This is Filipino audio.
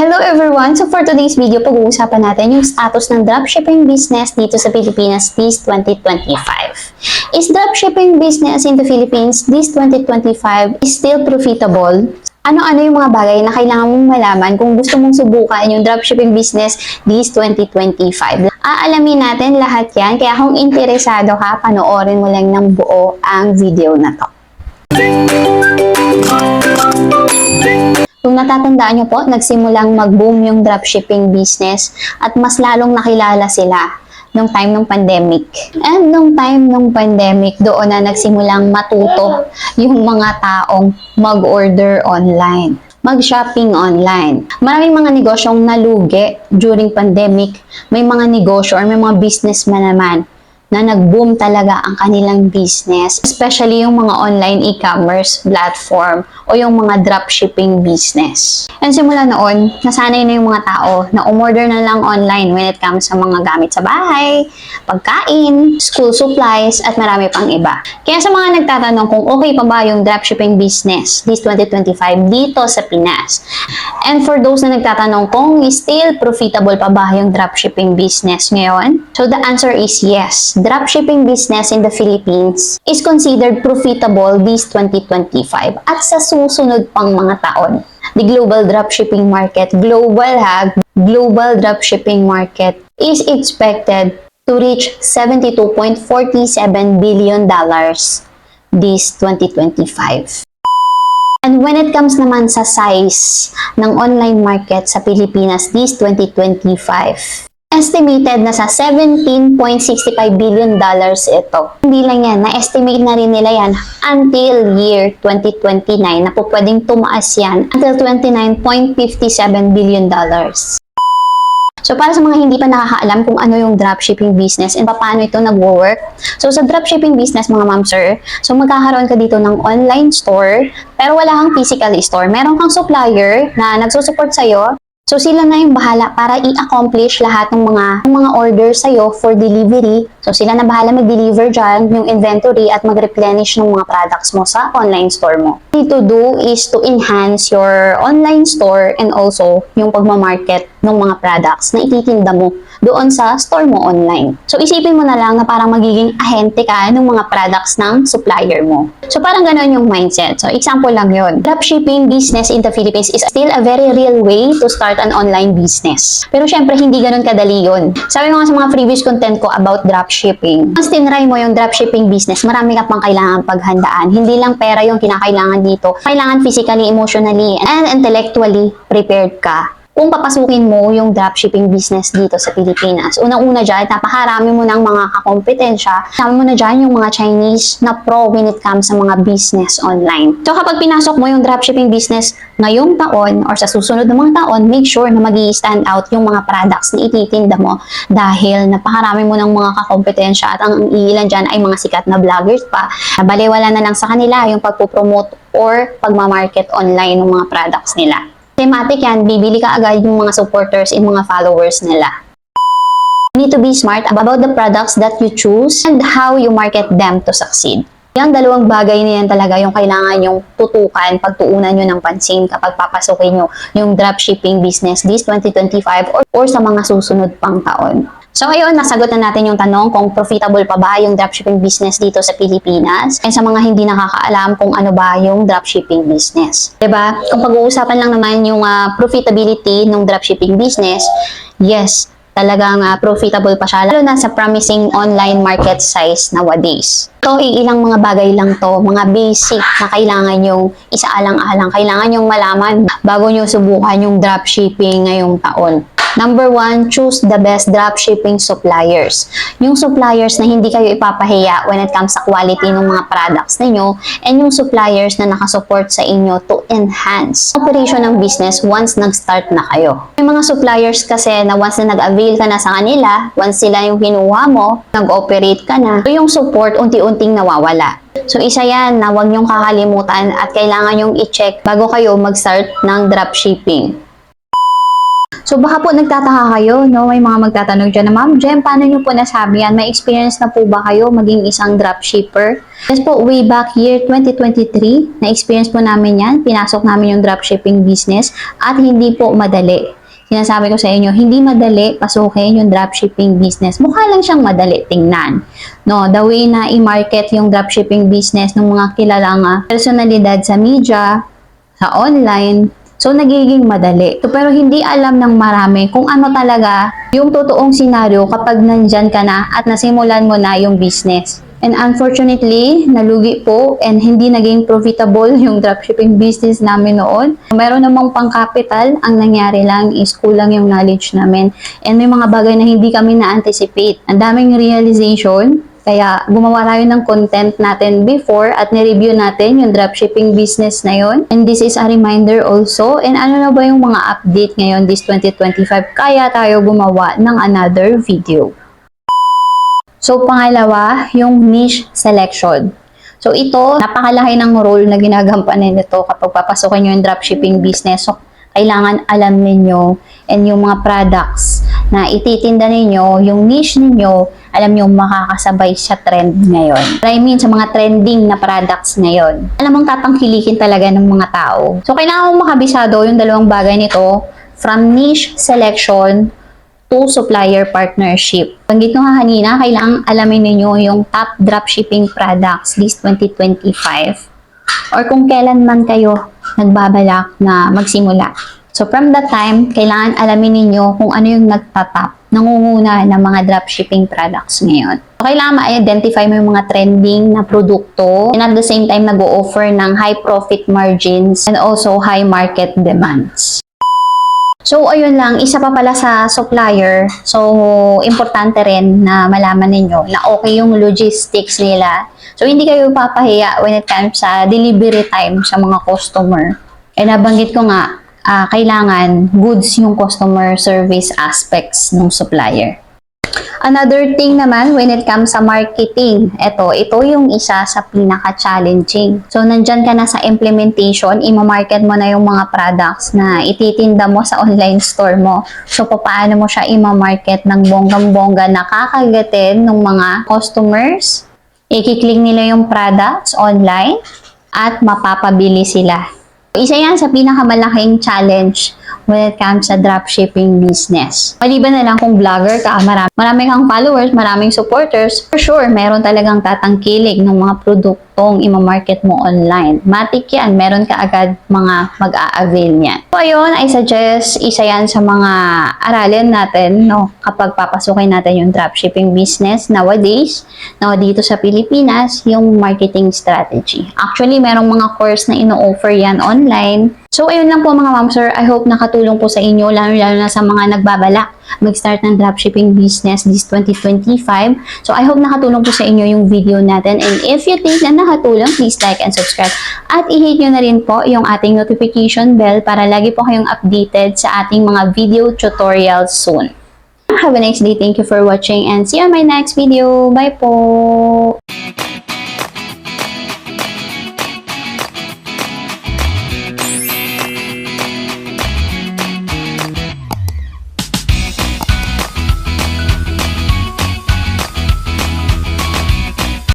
Hello everyone! So for today's video, pag-uusapan natin yung status ng dropshipping business dito sa Pilipinas this 2025. Is dropshipping business in the Philippines this 2025 is still profitable? Ano-ano yung mga bagay na kailangan mong malaman kung gusto mong subukan yung dropshipping business this 2025? Aalamin natin lahat yan, kaya kung interesado ka, panoorin mo lang ng buo ang video na to. Kung natatandaan nyo po, nagsimulang mag-boom yung dropshipping business at mas lalong nakilala sila nung time ng pandemic. And nung time ng pandemic, doon na nagsimulang matuto yung mga taong mag-order online mag-shopping online. Maraming mga negosyong nalugi during pandemic. May mga negosyo or may mga businessman naman na nag-boom talaga ang kanilang business, especially yung mga online e-commerce platform o yung mga dropshipping business. And simula noon, nasanay na yung mga tao na umorder na lang online when it comes sa mga gamit sa bahay, pagkain, school supplies, at marami pang iba. Kaya sa mga nagtatanong kung okay pa ba yung dropshipping business this 2025 dito sa Pinas. And for those na nagtatanong kung still profitable pa ba yung dropshipping business ngayon, so the answer is yes dropshipping business in the Philippines is considered profitable this 2025 at sa susunod pang mga taon. The global dropshipping market, global ha, global dropshipping market is expected to reach 72.47 billion dollars this 2025. And when it comes naman sa size ng online market sa Pilipinas this 2025, Estimated na sa 17.65 billion dollars ito. Hindi lang yan, na-estimate na rin nila yan until year 2029 na po pwedeng tumaas yan until 29.57 billion dollars. So, para sa mga hindi pa nakakaalam kung ano yung dropshipping business and paano ito nag-work. So, sa dropshipping business, mga ma'am sir, so magkakaroon ka dito ng online store, pero wala kang physical store. Meron kang supplier na nagsusupport sa'yo So sila na yung bahala para i-accomplish lahat ng mga ng mga orders sa'yo for delivery. So sila na bahala mag-deliver dyan yung inventory at mag-replenish ng mga products mo sa online store mo. What to do is to enhance your online store and also yung pagmamarket ng mga products na ititinda mo doon sa store mo online. So isipin mo na lang na parang magiging ahente ka ng mga products ng supplier mo. So parang ganun yung mindset. So example lang yun. Dropshipping business in the Philippines is still a very real way to start an online business. Pero syempre, hindi ganun kadali yun. Sabi mo nga sa mga previous content ko about dropshipping. Once tinry mo yung dropshipping business, marami ka pang kailangan paghandaan. Hindi lang pera yung kinakailangan dito. Kailangan physically, emotionally, and intellectually prepared ka kung papasukin mo yung dropshipping business dito sa Pilipinas. Unang-una dyan, napakarami mo ng mga kakompetensya. Kasama mo na dyan yung mga Chinese na pro when it comes sa mga business online. So kapag pinasok mo yung dropshipping business ngayong taon or sa susunod na mga taon, make sure na mag stand out yung mga products na ititinda mo dahil napakarami mo ng mga kakompetensya at ang ilan dyan ay mga sikat na vloggers pa. Baliwala na lang sa kanila yung pagpupromote or pagmamarket online ng mga products nila thematic yan, bibili ka agad yung mga supporters and mga followers nila. You need to be smart about the products that you choose and how you market them to succeed. Yung dalawang bagay na yan talaga yung kailangan yung tutukan, pagtuunan nyo ng pansin kapag papasukin nyo yung dropshipping business this 2025 or, or sa mga susunod pang taon. So ayun, nasagot na natin yung tanong kung profitable pa ba yung dropshipping business dito sa Pilipinas and sa mga hindi nakakaalam kung ano ba yung dropshipping business. ba? Kung pag-uusapan lang naman yung uh, profitability ng dropshipping business, yes, talagang uh, profitable pa siya lalo na sa promising online market size nowadays. Ito ilang mga bagay lang to, mga basic na kailangan yung isaalang-alang, kailangan yung malaman bago nyo subukan yung dropshipping ngayong taon. Number one, choose the best dropshipping suppliers. Yung suppliers na hindi kayo ipapahiya when it comes sa quality ng mga products ninyo and yung suppliers na nakasupport sa inyo to enhance operation ng business once nag-start na kayo. May mga suppliers kasi na once na nag-avail ka na sa kanila, once sila yung kinuha mo, nag-operate ka na, yung support unti-unting nawawala. So isa yan na huwag niyong kakalimutan at kailangan yung i-check bago kayo mag-start ng dropshipping. So baka po nagtataka kayo, no? May mga magtatanong dyan na, Ma'am Jem, paano nyo po nasabi yan? May experience na po ba kayo maging isang dropshipper? Yes po, way back year 2023, na-experience po namin yan. Pinasok namin yung dropshipping business at hindi po madali. Sinasabi ko sa inyo, hindi madali pasukin yung dropshipping business. Mukha lang siyang madali tingnan. No, the way na i-market yung dropshipping business ng mga kilalang personalidad sa media, sa online, So, nagiging madali. So, pero hindi alam ng marami kung ano talaga yung totoong senaryo kapag nandyan ka na at nasimulan mo na yung business. And unfortunately, nalugi po and hindi naging profitable yung dropshipping business namin noon. Meron namang pang-capital, ang nangyari lang is kulang yung knowledge namin. And may mga bagay na hindi kami na-anticipate. Ang daming realization, kaya gumawa tayo ng content natin before at ni-review natin yung dropshipping business na yon. And this is a reminder also. And ano na ba yung mga update ngayon this 2025? Kaya tayo gumawa ng another video. So pangalawa, yung niche selection. So ito, napakalaki ng role na ginagampanan nito kapag papasukin nyo yung dropshipping business. So kailangan alam ninyo and yung mga products na ititinda ninyo, yung niche ninyo, alam nyo makakasabay sa trend ngayon. I mean, sa mga trending na products ngayon. Alam mong tatangkilikin talaga ng mga tao. So, kailangan mong makabisado yung dalawang bagay nito from niche selection to supplier partnership. Banggit ko nga kanina, kailangan alamin ninyo yung top dropshipping products this 2025 or kung kailan man kayo nagbabalak na magsimula. So from that time, kailangan alamin ninyo kung ano yung nagtatap, nangunguna ng mga dropshipping products ngayon. So, kailangan ma-identify mo yung mga trending na produkto and at the same time nag-o-offer ng high profit margins and also high market demands. So, ayun lang, isa pa pala sa supplier. So, importante rin na malaman ninyo na okay yung logistics nila. So, hindi kayo papahiya when it comes sa delivery time sa mga customer. Eh, nabanggit ko nga, ah, kailangan goods yung customer service aspects ng supplier. Another thing naman when it comes sa marketing, ito, ito yung isa sa pinaka-challenging. So, nandyan ka na sa implementation, ima-market mo na yung mga products na ititinda mo sa online store mo. So, paano mo siya ima-market ng bonggang-bongga na kakagatin ng mga customers? Ikiklik nila yung products online at mapapabili sila. Isa yan sa pinakamalaking challenge when it comes sa dropshipping business. Maliban na lang kung vlogger ka, marami, marami kang followers, maraming supporters, for sure, meron talagang tatangkilig ng mga produktong imamarket mo online. Matik yan, meron ka agad mga mag-a-avail niyan. So, ayun, I suggest isa yan sa mga aralin natin, no, kapag papasukin natin yung dropshipping business nowadays, no, dito sa Pilipinas, yung marketing strategy. Actually, merong mga course na ino-offer yan online. So, ayun lang po mga ma'am sir. I hope nakatulong po sa inyo, lalo-lalo na sa mga nagbabalak mag-start ng dropshipping business this 2025. So, I hope nakatulong po sa inyo yung video natin. And if you think na nakatulong, please like and subscribe. At i-hit nyo na rin po yung ating notification bell para lagi po kayong updated sa ating mga video tutorials soon. Have a nice day. Thank you for watching and see you on my next video. Bye po!